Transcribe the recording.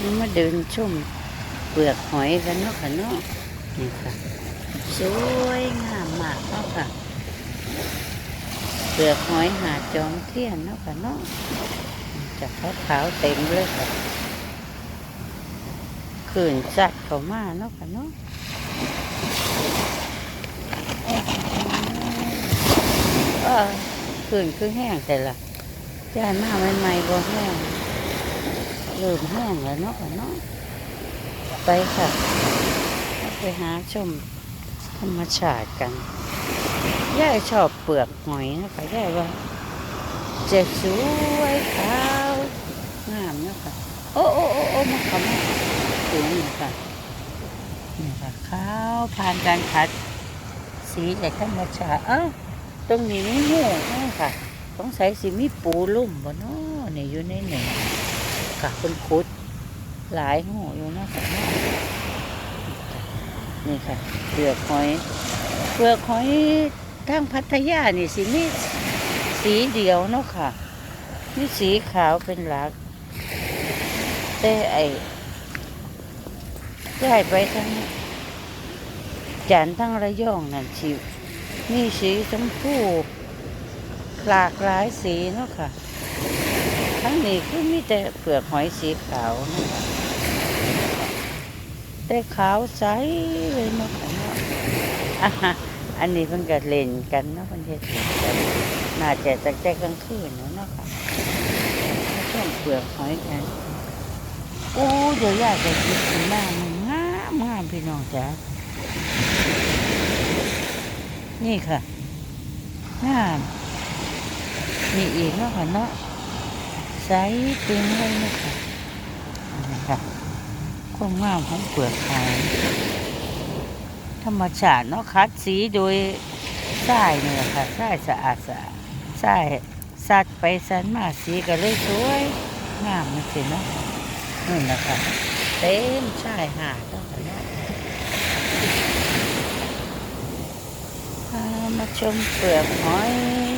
นี่มาเดินชมเปลือกหอยกันเนาะค่ะเนาะนี่ค่ะสวยงามมากเนาะค่ะ เปลือกหอยหาดจอมเทียนเนาะค่ะเนาะจะขาวขาวๆเต็มเลยค่ะขืนจัดเข้ามาเนาะค่ะเนาะเออขืนคือแห้งแต่ละย่านมาใหม่ๆก็แห้ง เริ่มแห้งแล้วเนาะเนาะไปค่ะไปหาชมธรรมชาติกันย่าชอบเปลือกหอยนะคะย่าว่าจะสวยขาวงามเนาะค่ะโอ้โอ้โอ้โอ้มาค่ะมาสวยนี่ค่ะนี่ค่ะขาวผ่านการขัด สีจากธรรมชาติเอ้าตรงนี้มีหูนะค่ะต้องใส่สีมีปูลุ่มบ่เนาะนี่อยู่ในหนึ่ง กับคุณคุดหลายหูอยู่นะค่ะนี่ค่ะเปลือกหอยเปลือกหอยทางพัทยานี่สิมีสีเดียวเนาะค่ะนี่สีขาวเป็นหลักแต่ไอ้ย้ายไปทั้งจันทั้งระยองนั่นสิมีสีชมพูหลากหลายสีเนาะค่ะ ทั้งนี้คือมีแต่เปลือกหอยสีขาวนะคะแต่ขาวใสเลยเนาะค่ะอะฮะอันนี้เพิ่นก็เล่นกันเนาะเพิ่นเฮ็ดเล่นกันน่าจะตั้งแต่กลางคืนเนาะค่ะช่วงเปลือกหอยกันโอ้เดี๋ยวยากจะกินสีหน้ามันงามงามพี่น้องจ๋านี่ค่ะงามมีอีกเนาะค่ะเนาะ ใสตึงเลยนะคะนี่ค่ะความงามของเปลือกหอยธรรมชาติเนาะคัดสีโดยทรายนี่แหละค่ะทรายสะอาดสะอาดทรายสัตว์ไปสันมาสีก็เลยสวยงามนะสิเนาะนั่นแหละค่ะเต็มชายหาดต้องกันเนาะพามาชมเปลือกหอย